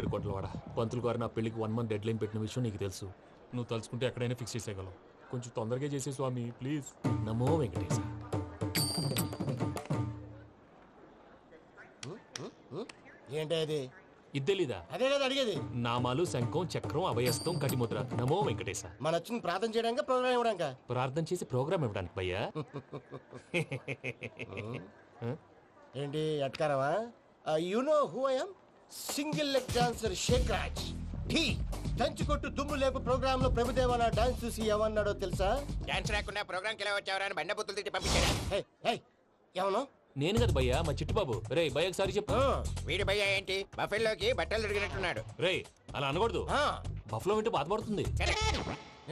ఏడు కోట్ల వాడ? పంతులు గారు నా పెళ్ళికి వన్ మంత్ డెడ్ లైన్ పెట్టిన విషయం నీకు తెలుసు. నువ్వు తలుచుకుంటే ఎక్కడైనా ఫిక్స్ చేసేయగలవు. కొంచెం తొందరగా చేసే స్వామి ప్లీజ్ నమో వెంకటేశ. ఏంటి అది? ఇద్దెలీదా అదే కదా అడిగేది. నామాలు శంఖం చక్రం అభయస్తం కటిముద్ర. నమో వెంకటేశ. మన వచ్చింది ప్రార్థన చేయడానికి ప్రోగ్రామ్ ఇవ్వడానిక? ప్రార్థన చేసి ప్రోగ్రామ్ ఇవ్వడానికి భయ్యా. ఏంటి అట్కారమా? You know who I'm single leg dancer Sheikh Raj Dhee దంచి కొట్టు దుమ్ము లేపు ప్రోగ్రామ్లో ప్రభుదేవ నా డాన్స్ చూసి ఏమన్నాడో తెలుసా? డాన్స్ రాకుండా ప్రోగ్రామ్కి ఎలా వచ్చావరా అని బండ బుద్ధులు తిట్టి పంపించారా హే హే ఏమను నేను కదా భయ్యా మా చిట్టుబాబు. రే భయ్య ఒకసారి చెప్పు. వీడి భయ్య ఏంటి? బఫెల్లోకి బట్టలు తిరిగినట్టున్నాడు. రే అలా అనకూడదు. బఫ్లో వింటే బాధపడుతుంది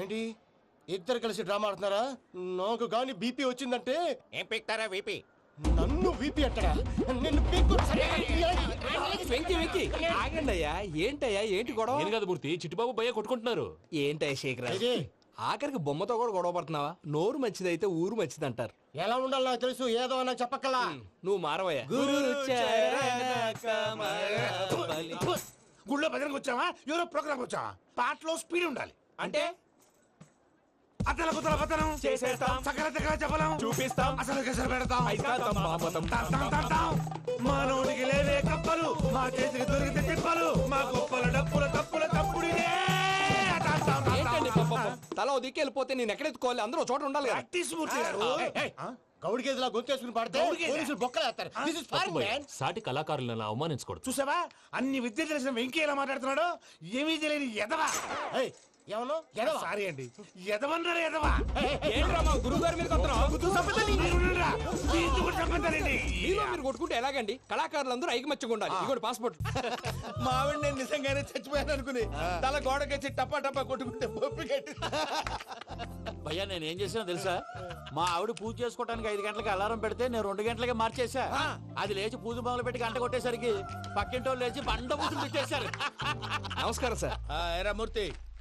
ఏంటి? ఇద్దరు కలిసి డ్రామా ఆడుతున్నారా? నాకు గాని బీపీ వచ్చిందంటే? ఏం పీక్తారా వీపీ నన్ను బీపీ అట్టడా నిన్ను వెంకి వెంకి. ఆగండి అయ్యా ఏంటయ్యా ఏంటి గొడవ? నేను కదా మూర్తి చిట్టుబాబు భయ్య కొట్టుకుంటున్నారు. ఏంటయ్యా శేఖర్? ఆఖరికి బొమ్మతో కూడా గొడవ పడుతున్నావా? నోరు మంచిదైతే ఊరు మంచిది అంటారు ఎలా ఉండాలో నాకు తెలుసు ఏదో నాకు చెప్పక్కలా. నువ్వు మారవయ్యా. గుళ్ళో భజనకు వచ్చావా? ఎవరో ప్రోగ్రామ్ వచ్చావా? పాటలో స్పీడ్ ఉండాలి. అంటే? అతల కుతల పతనం చేసేస్తాం. సకల దగ్గర చెప్పలేం చూపిస్తాం. అసలు గసలు పెడతాం. అయితాం, బాపతం. తాం, తాం, తాం, తాం. మానవుడికి లేవే కప్పలు. మా చేతికి దొరికితే తిప్పలు. మా గొప్పల డప్పుల తప్పుల తప్పుడిదే. తాం, తాం, తాం, తాం. ఏంటండి పాపం? తల దిక్కు వెళ్ళిపోతే నేను ఎక్కడెత్తుకోవాలి? అందరూ చోట ఉండాలి కదా. గారు. గౌడి గేదెలా గొంతేసుకుని పడితే? పోలీసులు దిస్ ఇస్ ఫారెన్. మ్యాన్ సాటి కళాకారులను అవమానించకూడదు. చూసావా? అన్ని విద్య తెలిసిన వెంకీ ఎలా మాట్లాడుతున్నాడు. ఏమీ తెలియని ఎదవా సారీ అండి. ఎదవన్నారు ఎదవా? ఏంట్రా మా గురువు గారి మీద. మీలో మీరు కొట్టుకుంటే ఎలాగండి? కళాకారులందరూ ఐకమత్యంగా ఉండాలి. ఇదిగోటి పాస్పోర్ట్. మా ఆవిడ నేను నిజంగానే చచ్చిపోయాను అనుకుని తల గోడకొచ్చి టపా టపా కొట్టుకుంటే భయ్యా నేను ఏం చేసినా తెలుసా? మా ఆవిడ పూజ చేసుకోవడానికి ఐదు గంటలకి అలారం పెడితే నేను రెండు గంటలకి మార్చేసా అది లేచి పూజ మొదలు పెట్టి గంట కొట్టేసరికి పక్కింటి వాళ్ళు లేచి బండ పూజలు పెట్టేశారు. నమస్కారం సార్. మూర్తి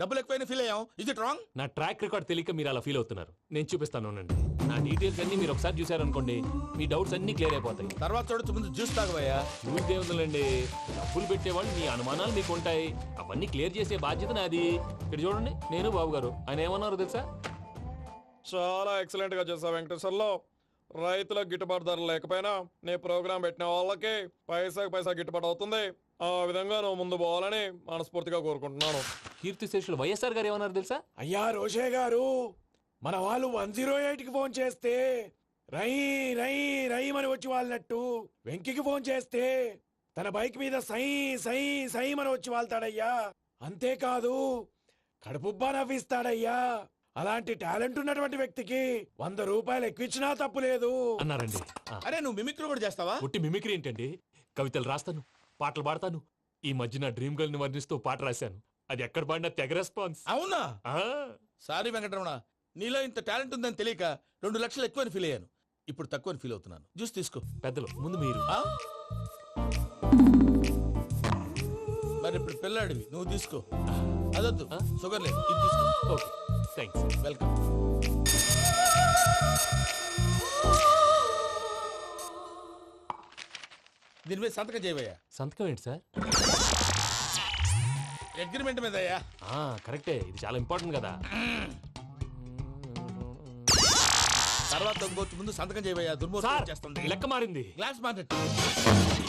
డబ్బులు ఎక్కువైనా ఫీల్ అయ్యాం ఇజ్ ఇట్ రాంగ్ నా ట్రాక్ రికార్డ్ తెలియక మీరు అలా ఫీల్ అవుతున్నారు. నేను చూపిస్తాను ఉండండి. నా డీటెయిల్స్ అన్ని మీరు ఒకసారి చూసారనుకోండి మీ డౌట్స్ అన్ని క్లియర్ అయిపోతాయి. తర్వాత చూడొచ్చు ముందు జ్యూస్ తాగబోయా? చూస్తే ఉందండి డబ్బులు పెట్టేవాళ్ళు మీ అనుమానాలు మీకు ఉంటాయి. అవన్నీ క్లియర్ చేసే బాధ్యత నాది. ఇక్కడ చూడండి నేను బాబు గారు ఆయన ఏమన్నారు తెలుసా? చాలా ఎక్సలెంట్గా చేసా వెంకటేశ్వర్లో. రైతులకు గిట్టుబాటు ధర లేకపోయినా నీ ప్రోగ్రాం పెట్టిన వాళ్ళకి పైసాకి పైసా గిట్టుబాటు అవుతుంది. ఆ విధంగా నువ్వు ముందు పోవాలని మనస్ఫూర్తిగా కోరుకుంటున్నాను. కీర్తి శేషులు వైఎస్ఆర్ గారు ఏమన్నారు తెలుసా? అయ్యా రోషే గారు మన వాళ్ళు వన్ జీరో ఎయిట్కి ఫోన్ చేస్తే రై రై రై అని వచ్చి వాళ్ళనట్టు వెంకికి ఫోన్ చేస్తే తన బైక్ మీద సై సై సై అని వచ్చి వాళ్తాడయ్యా. అంతేకాదు కడుపుబ్బా నవ్విస్తాడయ్యా. అలాంటి టాలెంట్ ఉన్నటువంటి వ్యక్తికి వంద రూపాయలు ఎక్కువచ్చినా తప్పు లేదు. అన్నారండి. ఆ, అరే నువ్వు మిమిక్రీ కూడా చేస్తావా? ఒట్టి మిమిక్రీ ఏంటండి? కవితలు రాస్తాను పాటలు పాడతాను. ఈ మధ్య నా డ్రీమ్ గర్ల్ని వర్ణిస్తూ పాట రాశాను. అది ఎక్కడ పాడినా తెగ రెస్పాన్స్ అవునా? ఆ, సారీ వెంకటరమణ నీలో ఇంత టాలెంట్ ఉందని తెలియక రెండు లక్షలు ఎక్కువని ఫీల్ అయ్యాను. ఇప్పుడు తక్కువని ఫీల్ అవుతున్నాను. జ్యూస్ తీసుకో. పెద్దలు ముందు మీరు. ఆ? మరి ఇప్పుడు పిల్లాడివి నువ్వు తీసుకో. అదొద్దు? షుగర్ లేదు ఇది తీసుకో. Okay thanks welcome. దీని మీద సంతకం చేయవయ్యా? సంతకం ఏంటి సార్? అగ్రిమెంట్ మీద అయ్యా ఆ, కరెక్టే. ఇది చాలా ఇంపార్టెంట్ కదా. తర్వాత ఇంకొచ్చి ముందు సంతకం సార్ దుర్మోహం చేస్తుంది. లెక్క మారింది. గ్లాస్ మార్కెట్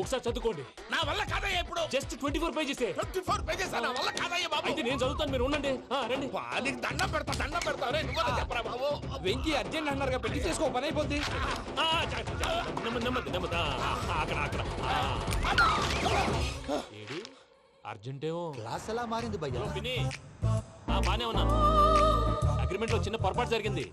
ఒకసారి చదువుకోండి. నా వల్ల కాదయ్యా ఇప్పుడు. Just twenty four pages twenty four pages నా వల్ల కాదయ్యా బాబు. అయితే నేను చదువుతాను మీరు ఉండండి. ఆ, రండి. వా, నీకు దండం పెడతా దండం పెడతా. రే నువ్వు చెప్పరా బాబు. వెంకీ అర్జెంట్ అన్నారుగా పెళ్ళి చేసుకో పని అయిపోద్ది. ఆ, చ- చ- చ- నెమ్మది నెమ్మది నెమ్మది ఆ, ఆ, అక్కడ అక్కడ. ఆ. ఏడి? అర్జెంట్ ఏమో క్లాస్ ఎలా మారింది భయ్యా? హలో, పిన్ని ఆ, బానే ఉన్నాను అగ్రిమెంట్లో చిన్న పొరపాటు జరిగింది.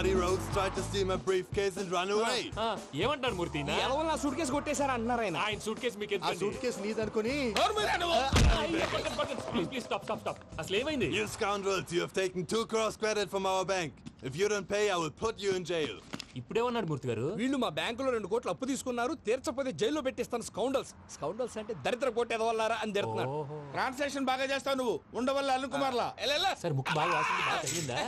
Bloody rogues tried to steal my briefcase and run away. ఆ, ఏమంటారు మూర్తి? నా? ఎవరు నా సూట్ కేసు కొట్టేశారా అంటున్నారు ఆయన. ఆయన సూట్ కేసు మీకు ఆ సూట్ కేసు నీదనుకుని అసలు ఏమైంది? You scoundrels, you have taken two crores credit from our bank. If you don't pay, I will put you in jail. ఇప్పుడేమన్నాడు మూర్తి గారు. వీళ్ళు మా బ్యాంకులో రెండు కోట్లు అప్పు తీసుకున్నారు తీర్చకపోతే జైల్లో పెట్టిస్తాను స్కౌండల్స్. స్కౌండల్స్ అంటే దరిద్ర కోట ఎదవల్లారా అని తిడుతున్నారు. ఓహో. ట్రాన్సాక్షన్ బాగా చేస్తావు నువ్వు. ఉండవల్ల అల్లు కుమార్లా. సార్ ముక్కు బాగా వాసింది బాగా తగిలిందా?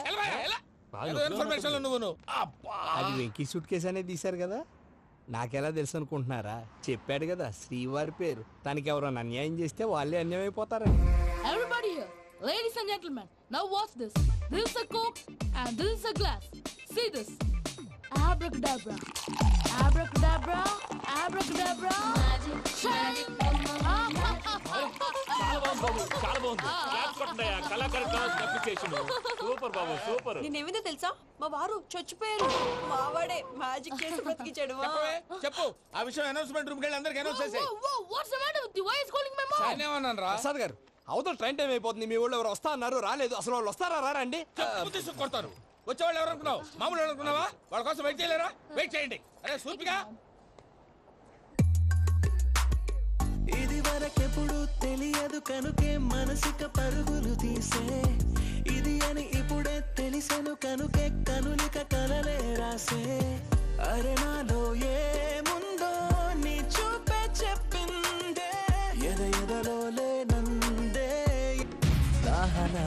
ఇన్ఫర్మేషన్ నువ్వు నువ్వు అబ్బా! అది వెంకీ సూట్ కేసు అనేది తీశారు కదా. నాకెలా తెలుసు అనుకుంటున్నారా? చెప్పాడు కదా శ్రీవారి పేరు. తనకి ఎవరైనా అన్యాయం చేస్తే వాళ్ళే అన్యాయం అయిపోతారని. Glass. See this. Abracadabra. Abracadabra. Abracadabra. Magic. చాలా బాగుంది క్లాస్ కొట్టండియా కళాకారు క్లాస్ అప్లికేషన్ సూపర్ బాబు సూపర్ నేనేమిందో తెలుసా మా వారు చచ్చిపోయారు మావాడే మ్యాజిక్ చేసి బ్రతికించాడు చెప్పు ఆ విషయం అనౌన్స్మెంట్ రూమ్ అందరికి అనౌన్స్ చేసేయ్ Whoa, whoa, what's the matter with you? Why is calling my mom? నేనేమన్నాను రా ప్రసాద్ గారు అవతల ట్రైన్ టైం అయిపోతుంది మీ వాళ్ళు ఎవరు వస్తా అన్నారు రాలేదు అసలు వాళ్ళు వస్తారా రారా అండి చెప్పు తీసుకు కొడతారు వచ్చేవాళ్ళు ఎవరు అనుకున్నావు? మామూలు ఎవరు అనుకున్నావా? వాళ్ళ కోసం వెయిట్ చేయలేరా? వెయిట్ చేయండి. అరే సూపిగా ఇది వరకెప్పుడు తెలియదు కనుకే మనసుక పరుగులు తీసే. ఇది అని ఇప్పుడే తెలిసెను కనుకే కనులిక కలలే రాసే. అరే నాలో ఏముందో నీ చూపే చెప్పిందే. ఎద ఎదలో లేనందే. దాహనా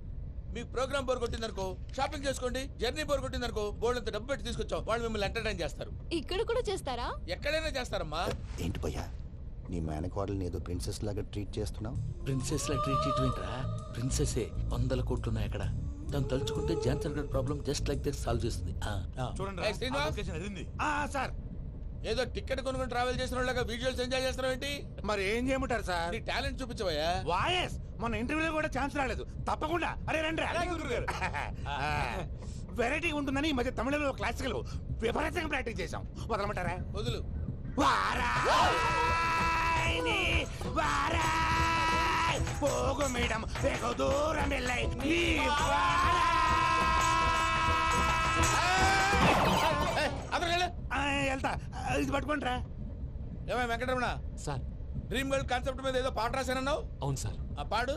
మీ ప్రోగ్రామ్ బోర్ కొట్టిందనుకో షాపింగ్ చేసుకోండి జర్నీ బోర్ కొట్టిందనుకో బోర్డు అంత డబ్బు పెట్టి తీసుకొచ్చాం. వాళ్ళు మిమ్మల్ని ఎంటర్టైన్ చేస్తారు. ఇక్కడ కూడా చేస్తారా? ఎక్కడైనా చేస్తారమ్మా. ఏంటి భయ్యా? నీ మేనకోడల్ని ఏదో ప్రిన్సెస్ లాగా ట్రీట్ చేస్తున్నావు? ప్రిన్సెస్ లా ట్రీట్ చేయటమేంట్రా ప్రిన్సెసే వందల కోట్లు ఉన్నాయి అక్కడ. తను తలుచుకుంటే Johnson God problem just like this solve చేస్తుంది. చూడండి సార్. ఏదో టికెట్ కొనుక్కొని ట్రావెల్ చేసిన వాళ్ళగా వీడియోస్ ఎంజాయ్ చేస్తున్నావు ఏంటి? మరి ఏం చేయమంటారు సార్? నీ టాలెంట్ చూపించవయ్యా. వాయస్! మన ఇంటర్వ్యూలో కూడా ఛాన్స్ రాలేదు. తప్పకుండా. అరే రండి వెరైటీ ఉంటుందని ఈ మధ్య తమిళంలో క్లాసికల్ విపరీతంగా ప్రాక్టీస్ చేశాం. వదలమంటారా? వదులు. పోగు మేడం దూరం వెళ్ళాయి. వెళ్తా. ఇది పట్టుకుంటారా ఏమై Venkataramana? Sir. Dream girl concept మీద ఏదో పాట రాశానన్నావు? అవును సార్. ఆ పాడు?